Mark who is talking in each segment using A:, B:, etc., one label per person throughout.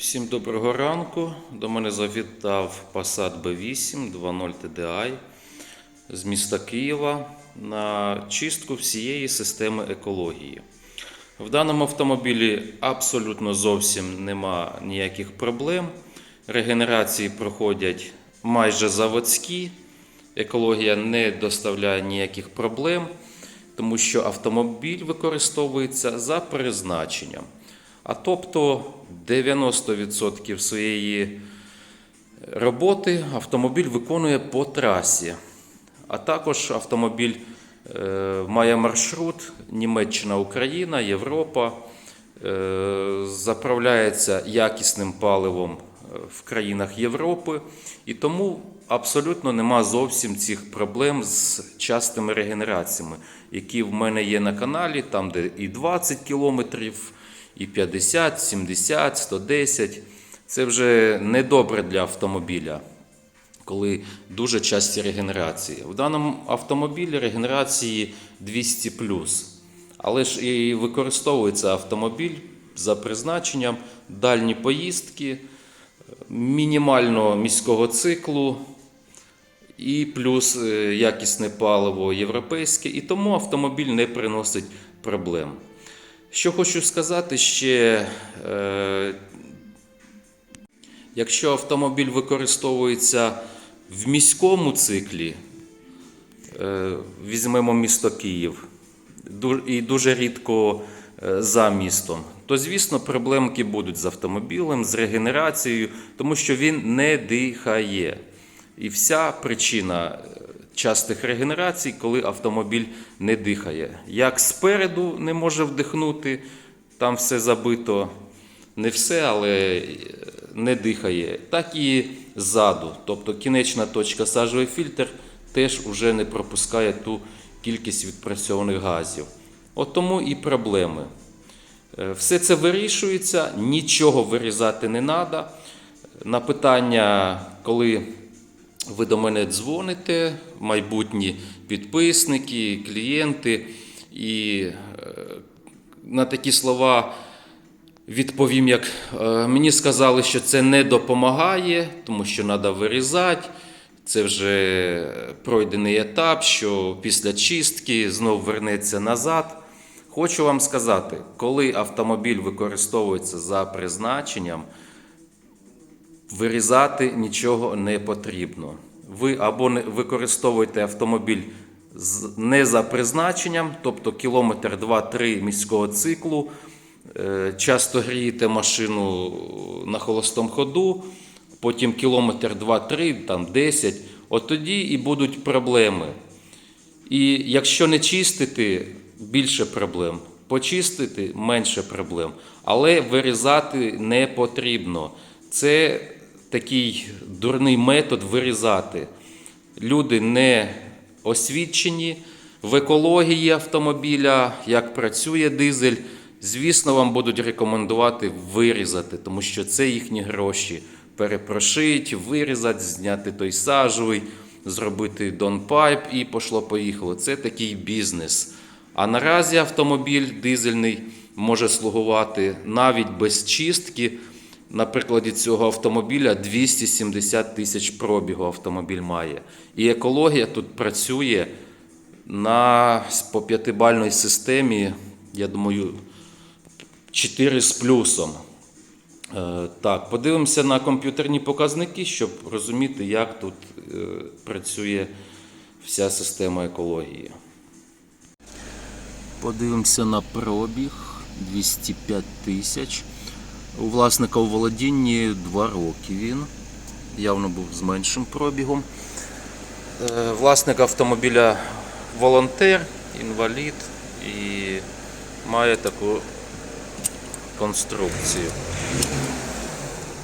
A: Всім доброго ранку. До мене завітав Passat B8 2.0 TDI з міста Києва на чистку всієї системи екології. В даному автомобілі абсолютно зовсім нема ніяких проблем. Регенерації проходять майже заводські. Екологія не доставляє ніяких проблем, тому що автомобіль використовується за призначенням. А тобто 90% своєї роботи автомобіль виконує по трасі. А також автомобіль е, має маршрут Німеччина-Україна, Європа, е, заправляється якісним паливом е, в країнах Європи, і тому абсолютно нема зовсім цих проблем з частими регенераціями, які в мене є на каналі, там де і 20 кілометрів, і 50, 70, 110. Це вже недобре для автомобіля коли дуже часті регенерації. В даному автомобілі регенерації 200 Але ж і використовується автомобіль за призначенням дальні поїздки, мінімально міського циклу і плюс е, якісне паливо європейське, і тому автомобіль не приносить проблем. Що хочу сказати ще, е, Якщо автомобіль використовується в міському циклі, е, візьмемо місто Київ, і дуже рідко е, за містом, то звісно проблемки будуть з автомобілем, з регенерацією, тому що він не дихає. І вся причина частих регенерацій, коли автомобіль не дихає. Як спереду не може вдихнути, там все забито, не все, але е, не дихає, так і ззаду. Тобто кінечна точка сажовий фільтр теж вже не пропускає ту кількість відпрацьованих газів. От тому і проблеми. Е, Все це вирішується, нічого вирізати не треба. На питання, коли ви до мене дзвоните, майбутні підписники, клієнти, і е, на такі слова відповім, як е, мені сказали, що це не допомагає, тому що треба вирізати. Це вже пройдений етап, що після чистки знов вернеться назад. Хочу вам сказати, коли автомобіль використовується за призначенням, вирізати нічого не потрібно. Ви або не використовуєте автомобіль не за призначенням, тобто кілометр 2-3 міського циклу, е, часто грієте машину на холостому ходу, потім кілометр 2-3, там 10, от тоді і будуть проблеми. І якщо не чистити, більше проблем. Почистити менше проблем. Але вирізати не потрібно. Це такий дурний метод вирізати. Люди не освічені в екології автомобіля, як працює дизель. Звісно, вам будуть рекомендувати вирізати, тому що це їхні гроші. Перепрошити, вирізати, зняти той сажовий, зробити донпайп і пошло-поїхало. Це такий бізнес. А наразі автомобіль дизельний може слугувати навіть без чистки. На прикладі цього автомобіля 270 тисяч пробігу автомобіль має. І екологія тут працює на по п'ятибальній системі, я думаю, 4 з плюсом. Е, Так, подивимося на комп'ютерні показники, щоб розуміти, як тут е, працює вся система екології. Подивимося на пробіг 205 тисяч. У власника у володінні 2 роки він. Явно був з меншим пробігом. Е, Власник автомобіля волонтер, інвалід і має таку конструкцію.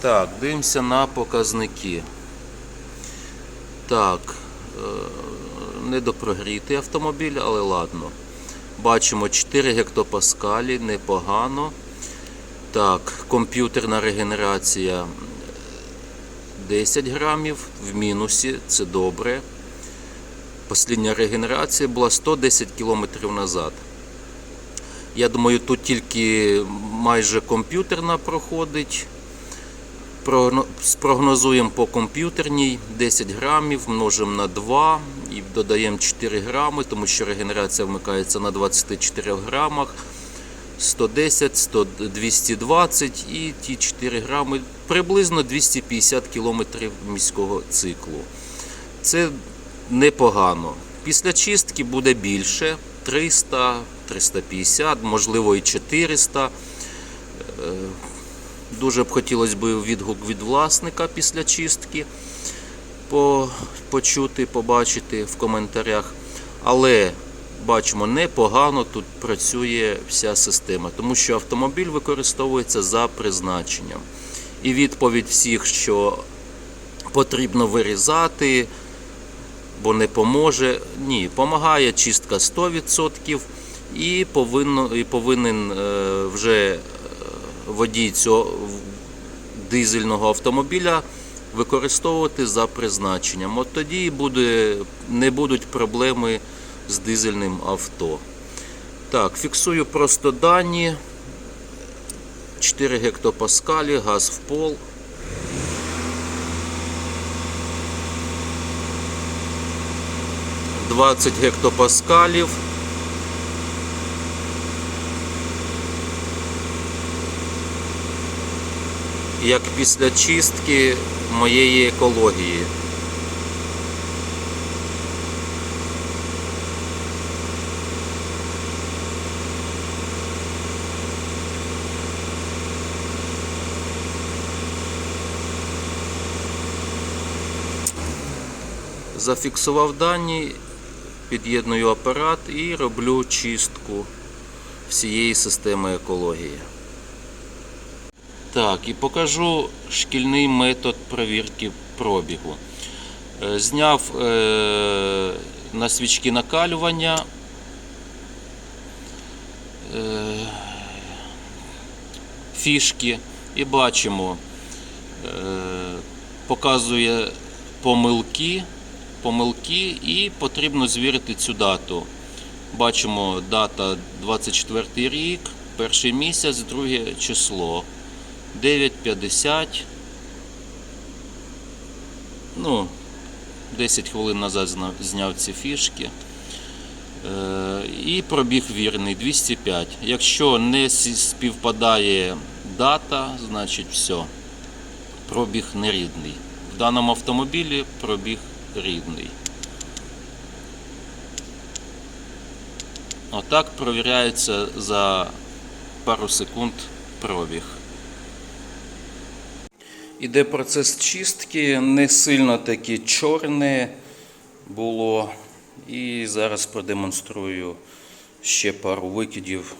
A: Так, дивимося на показники. Так, е, недопрогрітий автомобіль, але ладно. Бачимо 4 гектопаскалі, непогано. Так, комп'ютерна регенерація 10 грамів в мінусі, це добре. Послідня регенерація була 110 км назад. Я думаю, тут тільки майже комп'ютерна проходить. спрогнозуємо по комп'ютерній 10 грамів, множимо на 2 і додаємо 4 грами, тому що регенерація вмикається на 24 грамах. 110, 100, 220 і ті 4 грами приблизно 250 кілометрів міського циклу. Це непогано. Після чистки буде більше 300, 350, можливо і 400. Е, Дуже б хотілося б відгук від власника після чистки почути, побачити в коментарях. Але бачимо, непогано тут працює вся система, тому що автомобіль використовується за призначенням. І відповідь всіх, що потрібно вирізати, бо не поможе. Ні, помагає чистка 100% і, повинно, і повинен е, вже е, водій цього дизельного автомобіля використовувати за призначенням. От тоді буде, не будуть проблеми з дизельним авто. Так, фіксую просто дані. 4 гектопаскалі, газ в пол. Двадцять гектопаскалів. Як після чистки моєї екології. Зафіксував дані, під'єдную апарат і роблю чистку всієї системи екології. Так, і покажу шкільний метод перевірки пробігу. Е, Зняв е, на свічки накалювання. е, Фішки і бачимо, показує помилки, помилки і потрібно звірити цю дату. Бачимо дата 24 рік, перший місяць, друге число. 9.50. Ну, 10 хвилин назад зняв ці фішки. Е, І пробіг вірний 205. Якщо не співпадає дата, значить все. Пробіг нерідний. В даному автомобілі пробіг рідний. Отак провіряється за пару секунд пробіг. Іде процес чистки, не сильно таке чорне було. І зараз продемонструю ще пару викидів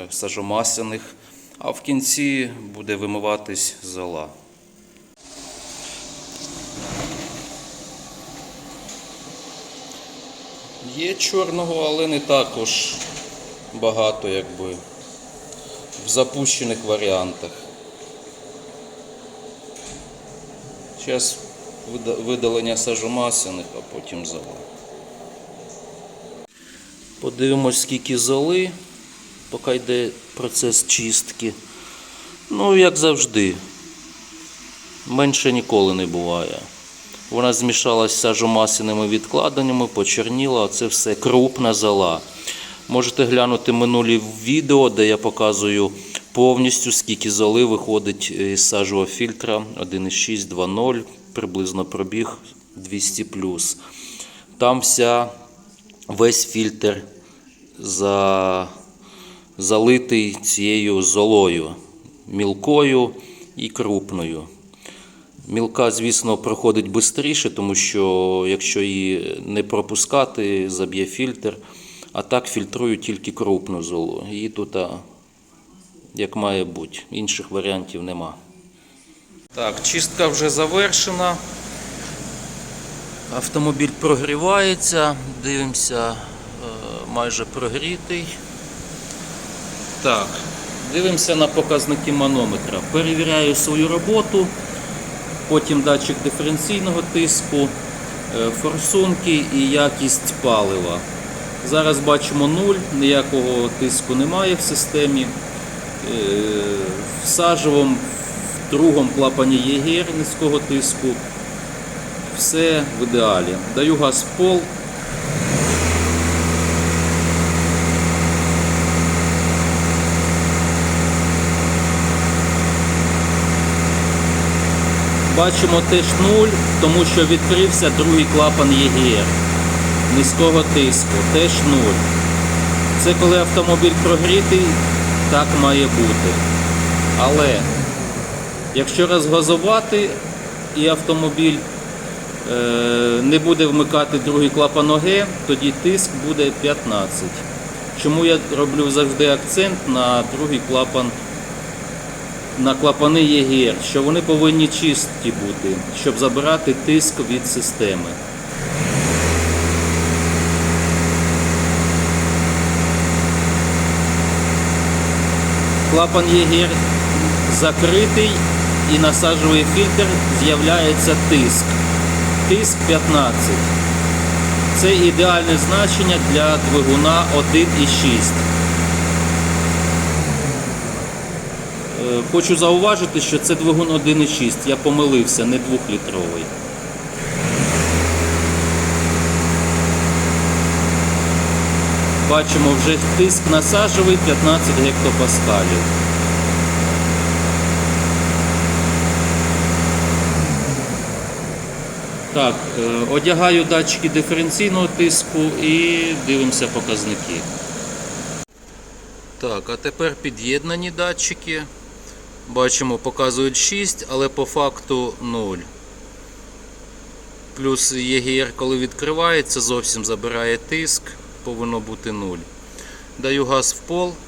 A: е, сажомасяних, а в кінці буде вимиватись зола. Є чорного, але не також багато, якби в запущених варіантах. Зараз видалення сажомасяних, а потім зола. Подивимось, скільки золи, поки йде процес чистки. Ну, як завжди, менше ніколи не буває. Вона змішалася з сажомасяними відкладеннями, почерніла, це все крупна зола. Можете глянути минулі відео, де я показую повністю, скільки золи виходить із сажового фільтра 1,6, 2,0, приблизно пробіг 200 Там вся, весь фільтр за, залитий цією золою, мілкою і крупною. Мілка, звісно, проходить швидше, тому що якщо її не пропускати, заб'є фільтр. А так фільтрую тільки крупну золу. Її тут як має бути. Інших варіантів нема. Так, чистка вже завершена. Автомобіль прогрівається. Дивимося, е, майже прогрітий. Так, дивимося на показники манометра. Перевіряю свою роботу. Потім датчик диференційного тиску, е, форсунки і якість палива. Зараз бачимо нуль, ніякого тиску немає в системі. Е, В другому клапані ЄГР низького тиску. Все в ідеалі. Даю газ в пол. Бачимо теж нуль, тому що відкрився другий клапан ЄГР низького тиску, теж нуль. Це коли автомобіль прогрітий, так має бути. Але якщо розгазувати і автомобіль е, не буде вмикати другий клапан ОГ, тоді тиск буде 15. Чому я роблю завжди акцент на другий клапан, на клапани ЄГР, що вони повинні чисті бути, щоб забирати тиск від системи. Клапан ЄГР закритий і насаджує фільтр, з'являється тиск. Тиск 15. Це ідеальне значення для двигуна 1,6. Хочу зауважити, що це двигун 1,6. Я помилився, не 2-літровий. Бачимо, вже тиск насаджовий 15 гектопаскалів. Так, е, одягаю датчики диференційного тиску і дивимося показники. Так, а тепер під'єднані датчики. Бачимо, показують 6, але по факту 0. Плюс ЄГР, коли відкривається, зовсім забирає тиск, повинно бути 0. Даю газ в пол. –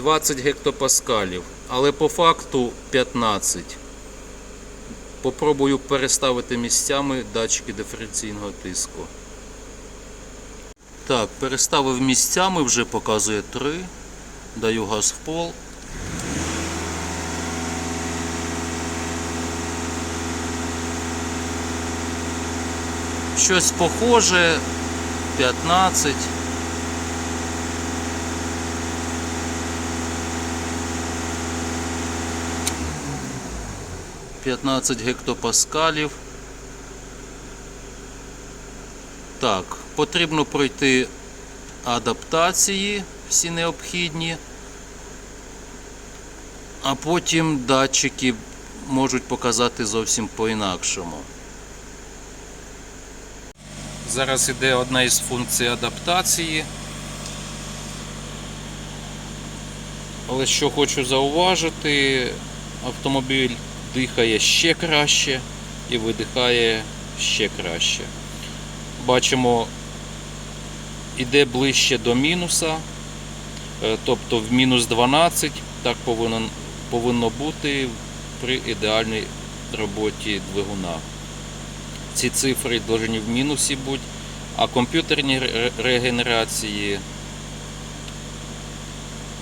A: 20 гектопаскалів, але по факту 15. Попробую переставити місцями датчики диференційного тиску. Так, переставив місцями, вже показує 3. Даю газ в пол. Щось похоже 15. П'ятнадцять гектопаскалів. Так, потрібно пройти адаптації всі необхідні, а потім датчики можуть показати зовсім по-інакшому. Зараз іде одна із функцій адаптації. Але що хочу зауважити, автомобіль дихає ще краще і видихає ще краще. Бачимо, іде ближче до мінуса, е, тобто в мінус 12, так повинно, повинно бути при ідеальній роботі двигуна. Ці цифри повинні в мінусі бути, а комп'ютерні регенерації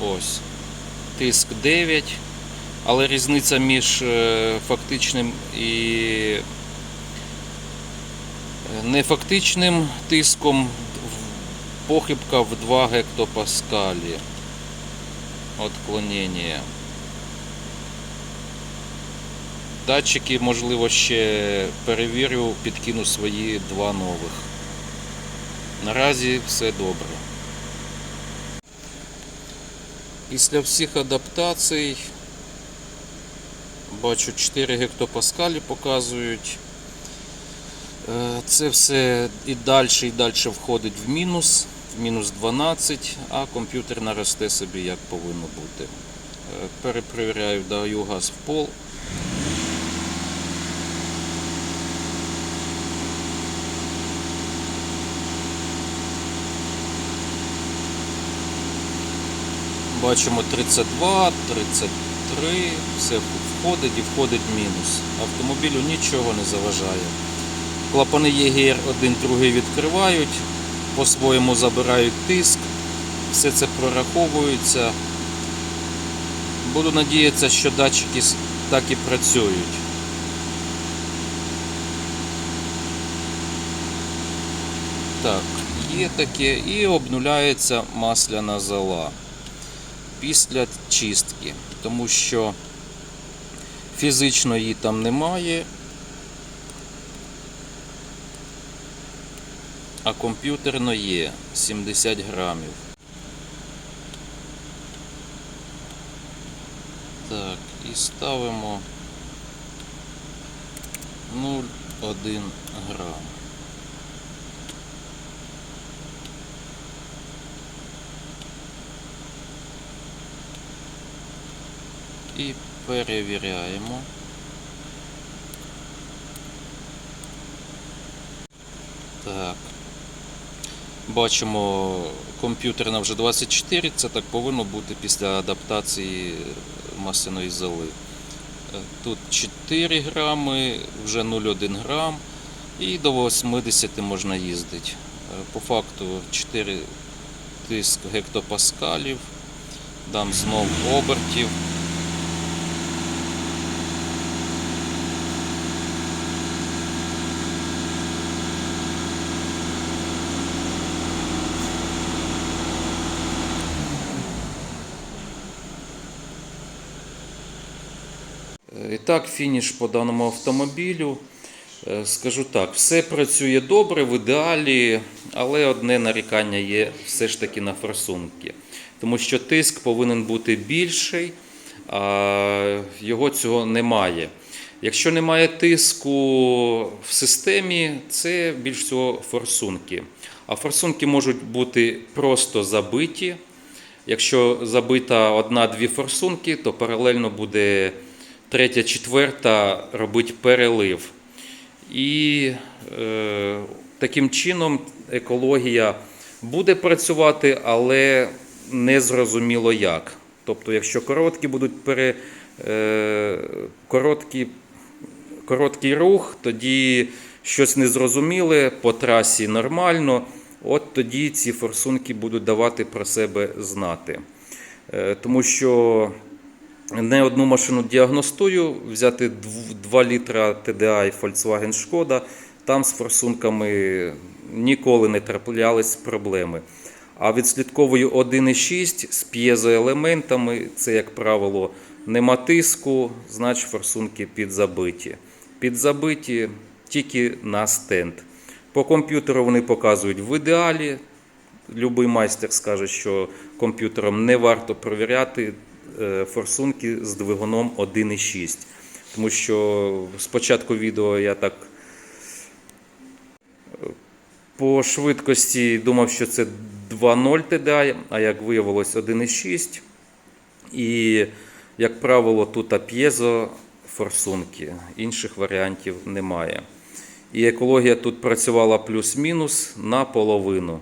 A: ось тиск 9, але різниця між е, фактичним і е, нефактичним тиском похибка в 2 гектопаскалі. Отклонення. Датчики, можливо, ще перевірю, підкину свої два нових. Наразі все добре. Після всіх адаптацій бачу 4 гектопаскалі показують. Е, Це все і далі, і далі входить в мінус, в мінус 12, а комп'ютер наросте собі як повинно бути. Е, Перепровіряю, даю газ в пол. Бачимо 32, 33, все входить і входить мінус. Автомобілю нічого не заважає. Клапани ЄГР один другий відкривають, по-своєму забирають тиск, все це прораховується. Буду надіятися, що датчики так і працюють. Так, є таке і обнуляється масляна зола після чистки, тому що фізично її там немає, а комп'ютерно є 70 грамів. Так, і ставимо 0,1 грам. І перевіряємо. Так. Бачимо, комп'ютерна вже 24, це так повинно бути після адаптації масляної золи. Е, Тут 4 грами, вже 0,1 грам і до 80 можна їздити. Е, По факту 4 тиск гектопаскалів, дам знов обертів. І так, фініш по даному автомобілю. Е, Скажу так, все працює добре, в ідеалі, але одне нарікання є все ж таки на форсунки. Тому що тиск повинен бути більший, а його цього немає. Якщо немає тиску в системі, це більш всього форсунки. А форсунки можуть бути просто забиті. Якщо забита одна-дві форсунки, то паралельно буде третя, четверта робити перелив. І е, таким чином екологія буде працювати, але не зрозуміло як. Тобто, якщо короткі будуть пере, е, короткі, короткий рух, тоді щось незрозуміле по трасі нормально, от тоді ці форсунки будуть давати про себе знати. Е, тому що не одну машину діагностую, взяти 2 літра TDI Volkswagen Шкода, там з форсунками ніколи не траплялись проблеми. А відслідковую 1,6 з п'єзоелементами, це, як правило, нема тиску, значить форсунки підзабиті. Підзабиті тільки на стенд. По комп'ютеру вони показують в ідеалі. Любий майстер скаже, що комп'ютером не варто перевіряти е, форсунки з двигуном 1,6. Тому що спочатку відео я так е, по швидкості думав, що це 2.0 TDI, а як виявилось 1,6. І, як правило, тут п'єзо форсунки, інших варіантів немає. І екологія тут працювала плюс-мінус наполовину.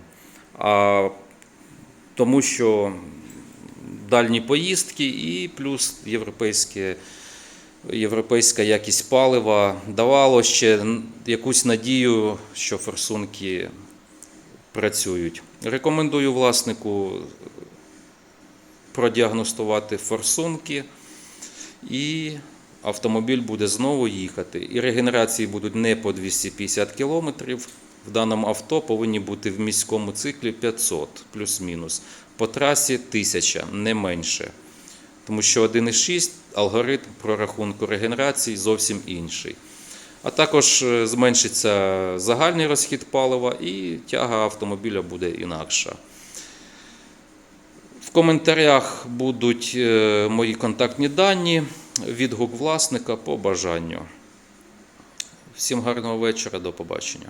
A: А тому що дальні поїздки і плюс європейське, європейська якість палива давало ще якусь надію, що форсунки працюють. Рекомендую власнику продіагностувати форсунки, і автомобіль буде знову їхати. І регенерації будуть не по 250 км. В даному авто повинні бути в міському циклі 500 плюс-мінус. По трасі 1000, не менше. Тому що 1,6 алгоритм прорахунку регенерації зовсім інший. А також е, зменшиться загальний розхід палива і тяга автомобіля буде інакша. В коментарях будуть е, мої контактні дані, відгук власника по бажанню. Всім гарного вечора, до побачення.